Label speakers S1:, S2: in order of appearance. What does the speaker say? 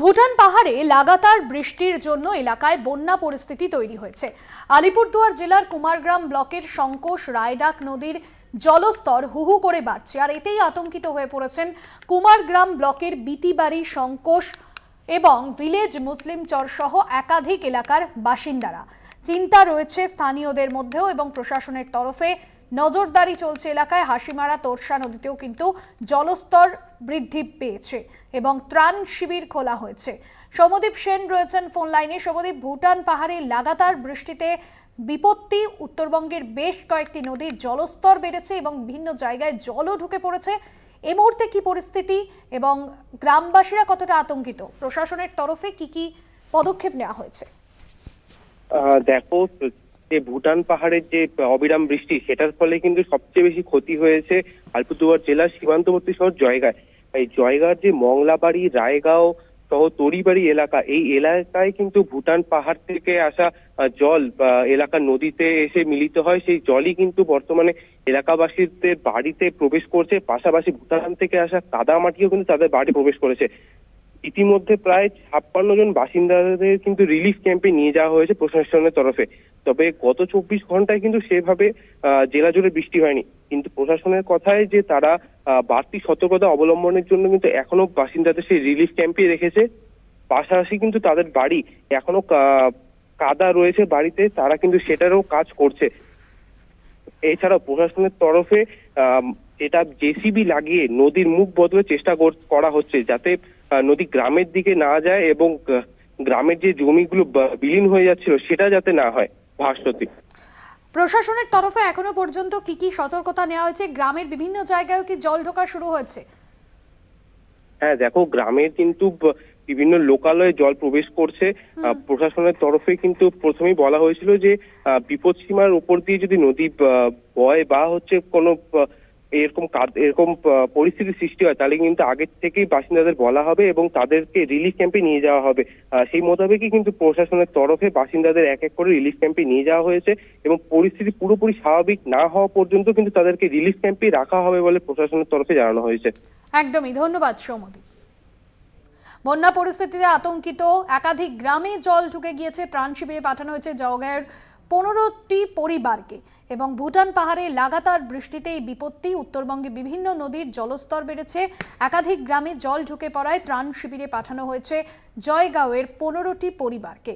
S1: ভুটান পাহাড়ে লাগাতার বৃষ্টির জন্য এলাকায় বন্যা পরিস্থিতি তৈরি হয়েছে। আলিপুরদুয়ার জেলার কুমারগ্রাম ব্লকের সংকোষ রায়ডাক নদীর জলস্তর হুহু করে বাড়ছে, আর এতেই আতঙ্কিত হয়ে পড়েছেন কুমারগ্রাম ব্লকের বিতিবাড়ি সংকোষ এবং ভিলেজ মুসলিম চর সহ একাধিক এলাকার বাসিন্দারা। চিন্তা রয়েছে স্থানীয়দের মধ্যেও এবং প্রশাসনের তরফে নজরদারি চলছে এলাকায়। হাসিমারা, তোরসা নদীতেও কিন্তু জলস্তর বৃদ্ধি পেয়েছে এবং ত্রাণ শিবির খোলা হয়েছে। সৌমদীপ সেন রয়েছেন ফোন লাইনে সমদীপ, ভুটান পাহাড়ে লাগাতার বৃষ্টিতে বিপত্তি। উত্তরবঙ্গের বেশ কয়েকটি নদীর জলস্তর বেড়েছে এবং বিভিন্ন জায়গায় জলও ঢুকে পড়েছে। এই মুহূর্তে কি পরিস্থিতি এবং গ্রামবাসীরা কতটা আতঙ্কিত? প্রশাসনের তরফে কি কি পদক্ষেপ নেওয়া হয়েছে?
S2: দেখো যে ভুটান পাহাড়ের যে অবিরাম বৃষ্টি, সেটার ফলে কিন্তু সবচেয়ে বেশি ক্ষতি হয়েছে আলিপুরদুয়ার জেলার সীমান্তবর্তী শহর জয়গায়। এই জয়গার যে মংলাবাড়ি, রায়গাঁও সহ তরিবাড়ি এলাকা, এই এলাকায় কিন্তু ভুটান পাহাড় থেকে আসা জল বা এলাকার নদীতে এসে মিলিত হয়। সেই জলই কিন্তু বর্তমানে এলাকাবাসীদের বাড়িতে প্রবেশ করছে। পাশাপাশি ভুটান থেকে আসা কাদা মাটিও কিন্তু তাদের বাড়ি প্রবেশ করেছে। ইতিমধ্যে প্রায় ছাপ্পান্ন জন বাসিন্দাদের কিন্তু রিলিফ ক্যাম্পে নিয়ে যাওয়া হয়েছে প্রশাসনের তরফে। তবে গত চব্বিশ ঘন্টায় কিন্তু সেভাবে জেলা জুড়ে বৃষ্টি হয়নি। কিন্তু প্রশাসনের কথায় যে তারা বাড়তি সতর্কতা অবলম্বনের জন্য কিন্তু এখনও বাসিন্দাদের সেই রিলিফ ক্যাম্পে রেখেছে। পাশাপাশি কিন্তু তাদের বাড়ি এখনও কাদা রয়েছে বাড়িতে, তারা কিন্তু সেটারও কাজ করছে। এছাড়াও প্রশাসনের তরফে এটা জেসিবি লাগিয়ে নদীর মুখ বদলে চেষ্টা কর- হচ্ছে, যাতে নদী গ্রামের দিকে না যায় এবং গ্রামের যে জমিগুলো বিলীন হয়ে যাচ্ছিল সেটা যাতে না হয় ভাস্বতী
S1: প্রশাসনের তরফে এখনও পর্যন্ত কি কি সতর্কতা নেওয়া হয়েছে? গ্রামের বিভিন্ন জায়গায় কি জল ঢোকা শুরু হয়েছে?
S2: হ্যাঁ দেখো গ্রামের কিন্তু বিভিন্ন লোকালয়ে জল প্রবেশ করছে। প্রশাসনের তরফে কিন্তু প্রথমেই বলা হয়েছিল যে আহ, বিপদসীমার উপর দিয়ে যদি নদী বয় বা হচ্ছে কোনো এরকম কাদ- এরকম আহ, পরিস্থিতির সৃষ্টি হয় তাহলে কিন্তু আগের থেকেই বাসিন্দাদের বলা হবে এবং তাদেরকে রিলিফ ক্যাম্পে নিয়ে যাওয়া হবে। সেই মোতাবেকই কিন্তু প্রশাসনের তরফে বাসিন্দাদের এক এক করে রিলিফ ক্যাম্পে নিয়ে যাওয়া হয়েছে এবং পরিস্থিতি পুরোপুরি স্বাভাবিক না হওয়া পর্যন্ত কিন্তু তাদেরকে রিলিফ ক্যাম্পে রাখা হবে বলে প্রশাসনের তরফে জানানো হয়েছে।
S1: একদমই ধন্যবাদ সৌমদী বন্যা পরিস্থিতিতে আতঙ্কিত একাধিক গ্রামে জল ঢুকে গিয়েছে ত্রাণ শিবিরে পাঠানো হয়েছে জগায়ের পনেরোটি পরিবারকে এবং ভুটান পাহাড়ে লাগাতার বৃষ্টিতে এই বিপত্তি। উত্তরবঙ্গে বিভিন্ন নদীর জলস্তর বেড়েছে। একাধিক গ্রামে জল ঢুকে পড়ায় ত্রাণ শিবিরে পাঠানো হয়েছে। জয়গাঁওয়ের পনেরোটি পরিবারকে।